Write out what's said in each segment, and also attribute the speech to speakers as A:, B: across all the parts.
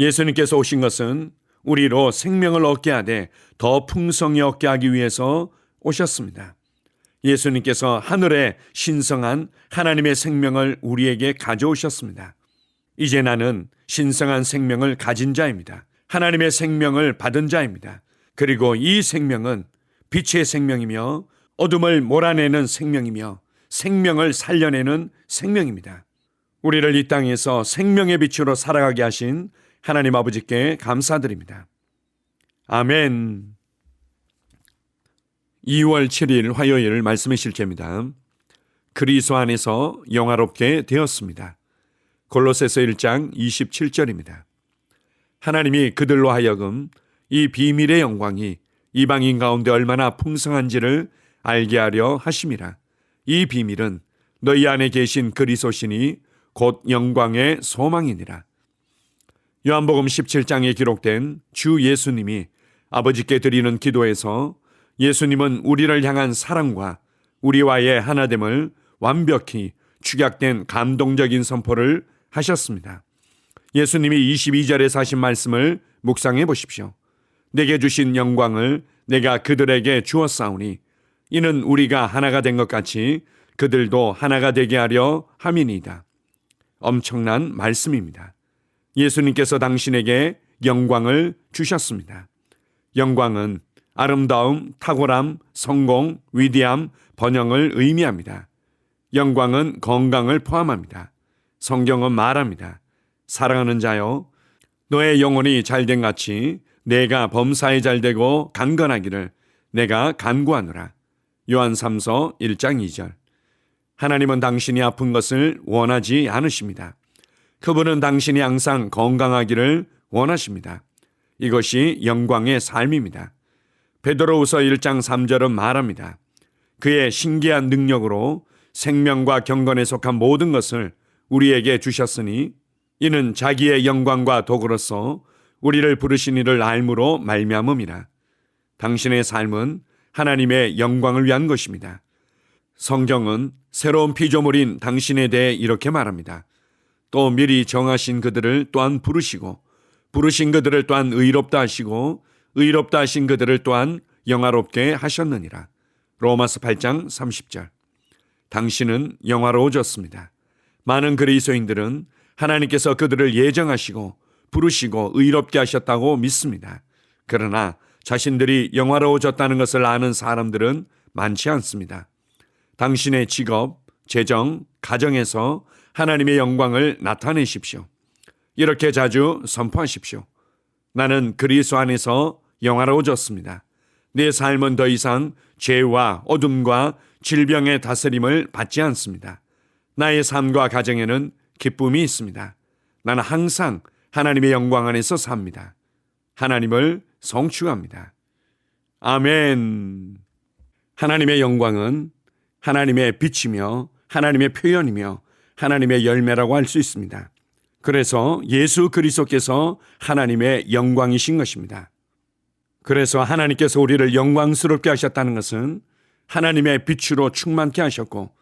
A: 예수님께서 오신 것은 우리로 생명을 얻게 하되 더 풍성히 얻게 하기 위해서 오셨습니다. 예수님께서 하늘에 신성한 하나님의 생명을 우리에게 가져오셨습니다. 이제 나는 신성한 생명을 가진 자입니다. 하나님의 생명을 받은 자입니다. 그리고 이 생명은 빛의 생명이며 어둠을 몰아내는 생명이며 생명을 살려내는 생명입니다. 우리를 이 땅에서 생명의 빛으로 살아가게 하신 하나님 아버지께 감사드립니다. 아멘. 2월 7일 화요일 말씀의 실제입니다. 그리스도 안에서 영화롭게 되었습니다. 골로새서 1장 27절입니다. 하나님이 그들로 하여금 이 비밀의 영광이 이방인 가운데 얼마나 풍성한지를 알게 하려 하심이라. 이 비밀은 너희 안에 계신 그리스도시니 곧 영광의 소망이니라. 요한복음 17장에 기록된 주 예수님이 아버지께 드리는 기도에서 예수님은 우리를 향한 사랑과 우리와의 하나됨을 완벽히 축약된 감동적인 선포를 하셨습니다. 예수님이 22절에 사신 말씀을 묵상해 보십시오. 내게 주신 영광을 내가 그들에게 주었사오니 이는 우리가 하나가 된 것 같이 그들도 하나가 되게 하려 함이니이다. 엄청난 말씀입니다. 예수님께서 당신에게 영광을 주셨습니다. 영광은 아름다움, 탁월함, 성공, 위대함, 번영을 의미합니다. 영광은 건강을 포함합니다. 성경은 말합니다. 사랑하는 자여, 너의 영혼이 잘된 같이 내가 범사에 잘되고 강건하기를 내가 간구하노라. 요한 3서 1장 2절. 하나님은 당신이 아픈 것을 원하지 않으십니다. 그분은 당신이 항상 건강하기를 원하십니다. 이것이 영광의 삶입니다. 베드로우서 1장 3절은 말합니다. 그의 신기한 능력으로 생명과 경건에 속한 모든 것을 우리에게 주셨으니 이는 자기의 영광과 도구로서 우리를 부르신 이를 알므로 말미암음이라. 당신의 삶은 하나님의 영광을 위한 것입니다. 성경은 새로운 피조물인 당신에 대해 이렇게 말합니다. 또 미리 정하신 그들을 또한 부르시고 부르신 그들을 또한 의롭다 하시고 의롭다 하신 그들을 또한 영화롭게 하셨느니라. 로마서 8장 30절. 당신은 영화로워졌습니다. 많은 그리스도인들은 하나님께서 그들을 예정하시고 부르시고 의롭게 하셨다고 믿습니다. 그러나 자신들이 영화로워졌다는 것을 아는 사람들은 많지 않습니다. 당신의 직업, 재정, 가정에서 하나님의 영광을 나타내십시오. 이렇게 자주 선포하십시오. 나는 그리스도 안에서 영화로워졌습니다. 내 삶은 더 이상 죄와 어둠과 질병의 다스림을 받지 않습니다. 나의 삶과 가정에는 기쁨이 있습니다. 나는 항상 하나님의 영광 안에서 삽니다. 하나님을 성취합니다. 아멘. 하나님의 영광은 하나님의 빛이며 하나님의 표현이며 하나님의 열매라고 할 수 있습니다. 그래서 예수 그리스도께서 하나님의 영광이신 것입니다. 그래서 하나님께서 우리를 영광스럽게 하셨다는 것은 하나님의 빛으로 충만케 하셨고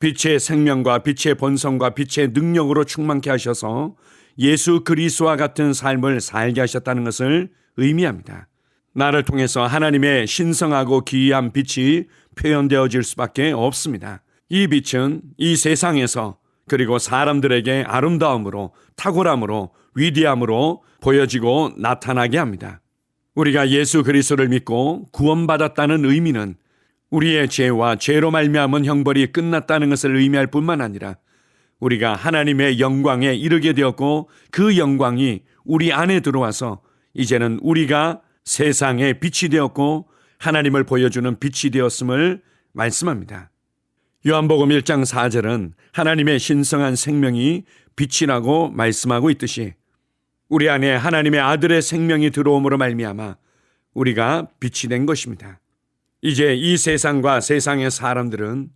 A: 빛의 생명과 빛의 본성과 빛의 능력으로 충만케 하셔서 예수 그리스도와 같은 삶을 살게 하셨다는 것을 의미합니다. 나를 통해서 하나님의 신성하고 기이한 빛이 표현되어질 수밖에 없습니다. 이 빛은 이 세상에서 그리고 사람들에게 아름다움으로 탁월함으로 위대함으로 보여지고 나타나게 합니다. 우리가 예수 그리스도를 믿고 구원받았다는 의미는 우리의 죄와 죄로 말미암은 형벌이 끝났다는 것을 의미할 뿐만 아니라 우리가 하나님의 영광에 이르게 되었고 그 영광이 우리 안에 들어와서 이제는 우리가 세상의 빛이 되었고 하나님을 보여주는 빛이 되었음을 말씀합니다. 요한복음 1장 4절은 하나님의 신성한 생명이 빛이라고 말씀하고 있듯이 우리 안에 하나님의 아들의 생명이 들어옴으로 말미암아 우리가 빛이 된 것입니다. 이제 이 세상과 세상의 사람들은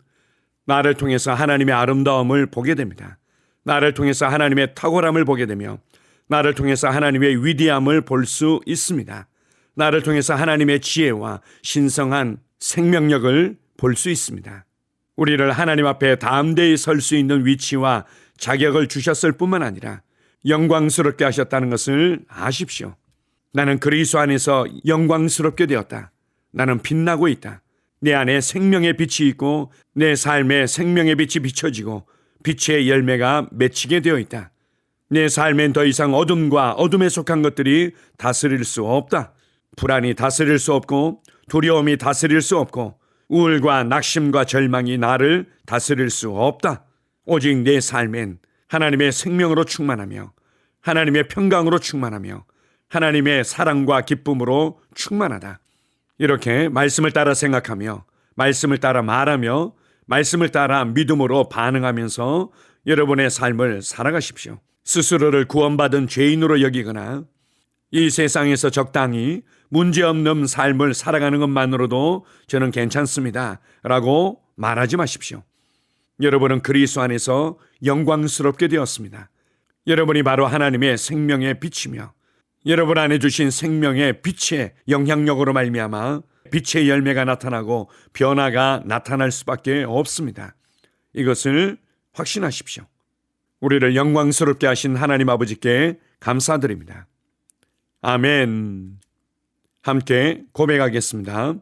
A: 나를 통해서 하나님의 아름다움을 보게 됩니다. 나를 통해서 하나님의 탁월함을 보게 되며 나를 통해서 하나님의 위대함을 볼 수 있습니다. 나를 통해서 하나님의 지혜와 신성한 생명력을 볼 수 있습니다. 우리를 하나님 앞에 담대히 설 수 있는 위치와 자격을 주셨을 뿐만 아니라 영광스럽게 하셨다는 것을 아십시오. 나는 그리스도 안에서 영광스럽게 되었다. 나는 빛나고 있다. 내 안에 생명의 빛이 있고 내 삶에 생명의 빛이 비춰지고 빛의 열매가 맺히게 되어 있다. 내 삶엔 더 이상 어둠과 어둠에 속한 것들이 다스릴 수 없다. 불안이 다스릴 수 없고 두려움이 다스릴 수 없고 우울과 낙심과 절망이 나를 다스릴 수 없다. 오직 내 삶엔 하나님의 생명으로 충만하며 하나님의 평강으로 충만하며 하나님의 사랑과 기쁨으로 충만하다. 이렇게 말씀을 따라 생각하며 말씀을 따라 말하며 말씀을 따라 믿음으로 반응하면서 여러분의 삶을 살아가십시오. 스스로를 구원받은 죄인으로 여기거나 이 세상에서 적당히 문제없는 삶을 살아가는 것만으로도 저는 괜찮습니다. 라고 말하지 마십시오. 여러분은 그리스도 안에서 영광스럽게 되었습니다. 여러분이 바로 하나님의 생명의 빛이며 여러분 안에 주신 생명의 빛의 영향력으로 말미암아 빛의 열매가 나타나고 변화가 나타날 수밖에 없습니다. 이것을 확신하십시오. 우리를 영광스럽게 하신 하나님 아버지께 감사드립니다. 아멘. 함께 고백하겠습니다.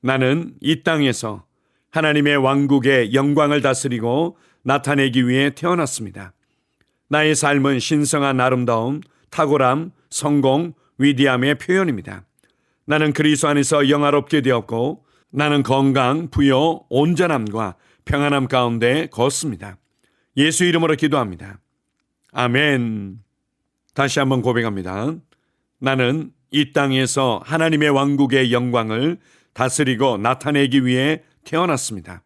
A: 나는 이 땅에서 하나님의 왕국의 영광을 다스리고 나타내기 위해 태어났습니다. 나의 삶은 신성한 아름다움, 탁월함, 성공, 위대함의 표현입니다. 나는 그리스도 안에서 영화롭게 되었고 나는 건강, 부여, 온전함과 평안함 가운데 걷습니다. 예수 이름으로 기도합니다. 아멘. 다시 한번 고백합니다. 나는 이 땅에서 하나님의 왕국의 영광을 다스리고 나타내기 위해 태어났습니다.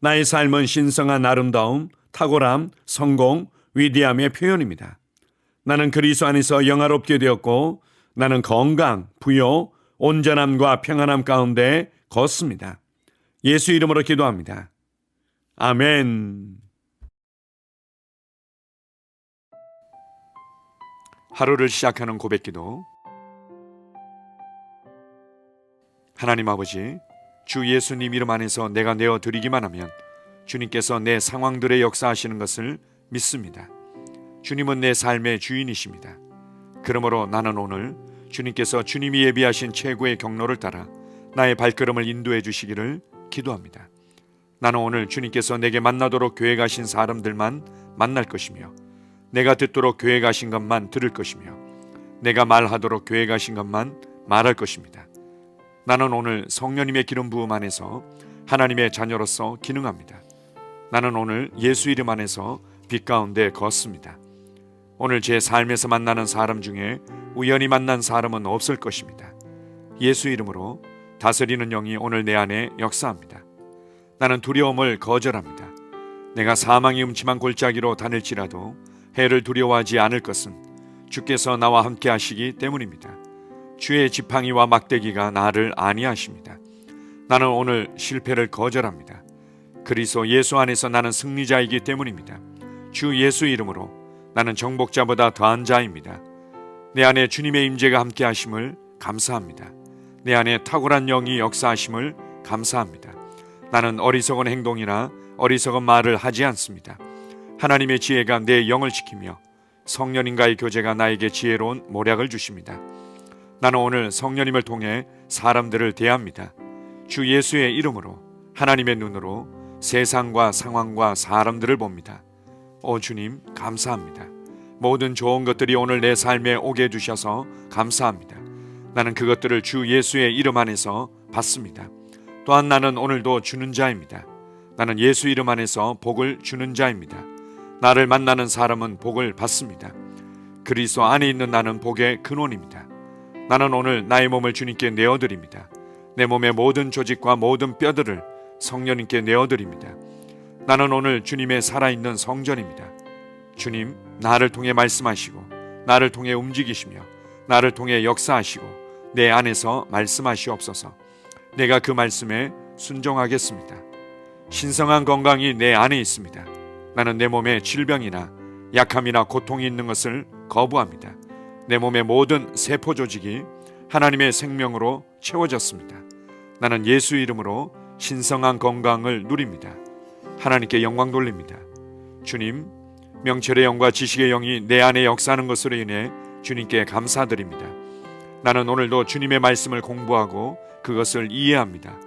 A: 나의 삶은 신성한 아름다움, 탁월함, 성공, 위대함의 표현입니다. 나는 그리스도 안에서 영화롭게 되었고 나는 건강, 부여, 온전함과 평안함 가운데 걷습니다. 예수 이름으로 기도합니다. 아멘. 하루를 시작하는 고백기도 하나님 아버지 주 예수님 이름 안에서 내가 내어 드리기만 하면 주님께서 내 상황들의 역사하시는 것을 믿습니다. 주님은 내 삶의 주인이십니다. 그러므로 나는 오늘 주님께서 주님이 예비하신 최고의 경로를 따라 나의 발걸음을 인도해 주시기를 기도합니다. 나는 오늘 주님께서 내게 만나도록 계획하신 사람들만 만날 것이며 내가 듣도록 계획하신 것만 들을 것이며 내가 말하도록 계획하신 것만 말할 것입니다. 나는 오늘 성령님의 기름 부음 안에서 하나님의 자녀로서 기능합니다. 나는 오늘 예수 이름 안에서 빛 가운데 걷습니다. 오늘 제 삶에서 만나는 사람 중에 우연히 만난 사람은 없을 것입니다. 예수 이름으로 다스리는 영이 오늘 내 안에 역사합니다. 나는 두려움을 거절합니다. 내가 사망의 음침한 골짜기로 다닐지라도 해를 두려워하지 않을 것은 주께서 나와 함께 하시기 때문입니다. 주의 지팡이와 막대기가 나를 안위하십니다. 나는 오늘 실패를 거절합니다. 그리스도 예수 안에서 나는 승리자이기 때문입니다. 주 예수 이름으로 나는 정복자보다 더한 자입니다. 내 안에 주님의 임재가 함께 하심을 감사합니다. 내 안에 탁월한 영이 역사하심을 감사합니다. 나는 어리석은 행동이나 어리석은 말을 하지 않습니다. 하나님의 지혜가 내 영을 지키며 성령님과의 교제가 나에게 지혜로운 모략을 주십니다. 나는 오늘 성령님을 통해 사람들을 대합니다. 주 예수의 이름으로 하나님의 눈으로 세상과 상황과 사람들을 봅니다. 오 주님 감사합니다. 모든 좋은 것들이 오늘 내 삶에 오게 해주셔서 감사합니다. 나는 그것들을 주 예수의 이름 안에서 받습니다. 또한 나는 오늘도 주는 자입니다. 나는 예수 이름 안에서 복을 주는 자입니다. 나를 만나는 사람은 복을 받습니다. 그리스도 안에 있는 나는 복의 근원입니다. 나는 오늘 나의 몸을 주님께 내어드립니다. 내 몸의 모든 조직과 모든 뼈들을 성령님께 내어드립니다. 나는 오늘 주님의 살아있는 성전입니다. 주님, 나를 통해 말씀하시고, 나를 통해 움직이시며, 나를 통해 역사하시고, 내 안에서 말씀하시옵소서. 내가 그 말씀에 순종하겠습니다. 신성한 건강이 내 안에 있습니다. 나는 내 몸에 질병이나 약함이나 고통이 있는 것을 거부합니다. 내 몸의 모든 세포 조직이 하나님의 생명으로 채워졌습니다. 나는 예수 이름으로 신성한 건강을 누립니다. 하나님께 영광 돌립니다. 주님, 명철의 영과 지식의 영이 내 안에 역사하는 것으로 인해 주님께 감사드립니다. 나는 오늘도 주님의 말씀을 공부하고 그것을 이해합니다.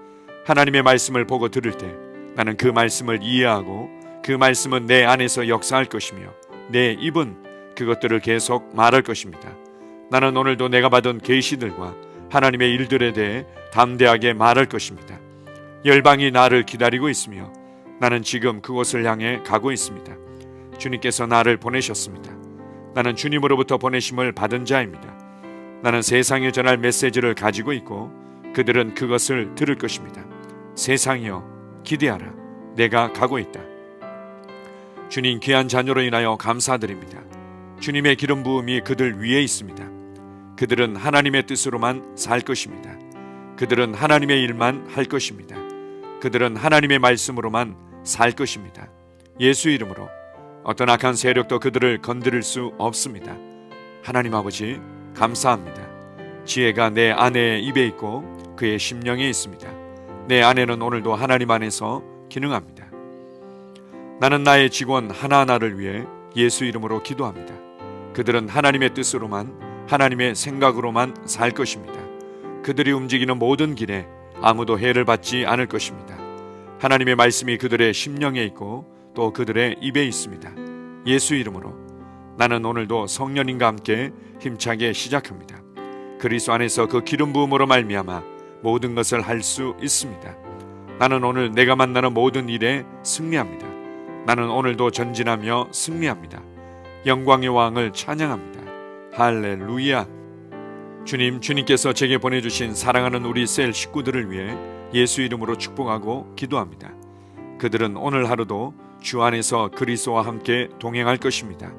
A: 하나님의 말씀을 보고 들을 때 나는 그 말씀을 이해하고 그 말씀은 내 안에서 역사할 것이며 내 입은 그것들을 계속 말할 것입니다. 나는 오늘도 내가 받은 계시들과 하나님의 일들에 대해 담대하게 말할 것입니다. 열방이 나를 기다리고 있으며 나는 지금 그곳을 향해 가고 있습니다. 주님께서 나를 보내셨습니다. 나는 주님으로부터 보내심을 받은 자입니다. 나는 세상에 전할 메시지를 가지고 있고 그들은 그것을 들을 것입니다. 세상이여 기대하라. 내가 가고 있다. 주님 귀한 자녀로 인하여 감사드립니다. 주님의 기름 부음이 그들 위에 있습니다. 그들은 하나님의 뜻으로만 살 것입니다. 그들은 하나님의 일만 할 것입니다. 그들은 하나님의 말씀으로만 살 것입니다. 예수 이름으로 어떤 악한 세력도 그들을 건드릴 수 없습니다. 하나님 아버지 감사합니다. 지혜가 내 아내의 입에 있고 그의 심령에 있습니다. 내 아내는 오늘도 하나님 안에서 기능합니다. 나는 나의 직원 하나하나를 위해 예수 이름으로 기도합니다. 그들은 하나님의 뜻으로만 하나님의 생각으로만 살 것입니다. 그들이 움직이는 모든 길에 아무도 해를 받지 않을 것입니다. 하나님의 말씀이 그들의 심령에 있고 또 그들의 입에 있습니다. 예수 이름으로 나는 오늘도 성령님과 함께 힘차게 시작합니다. 그리스도 안에서 그 기름 부음으로 말미암아 모든 것을 할 수 있습니다. 나는 오늘 내가 만나는 모든 일에 승리합니다. 나는 오늘도 전진하며 승리합니다. 영광의 왕을 찬양합니다. 할렐루야. 주님, 주님께서 제게 보내주신 사랑하는 우리 셀 식구들을 위해 예수 이름으로 축복하고 기도합니다. 그들은 오늘 하루도 주 안에서 그리스도와 함께 동행할 것입니다.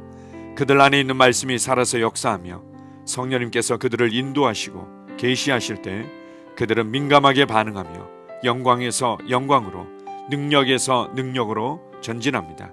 A: 그들 안에 있는 말씀이 살아서 역사하며 성령님께서 그들을 인도하시고 계시하실 때 그들은 민감하게 반응하며 영광에서 영광으로 능력에서 능력으로 전진합니다.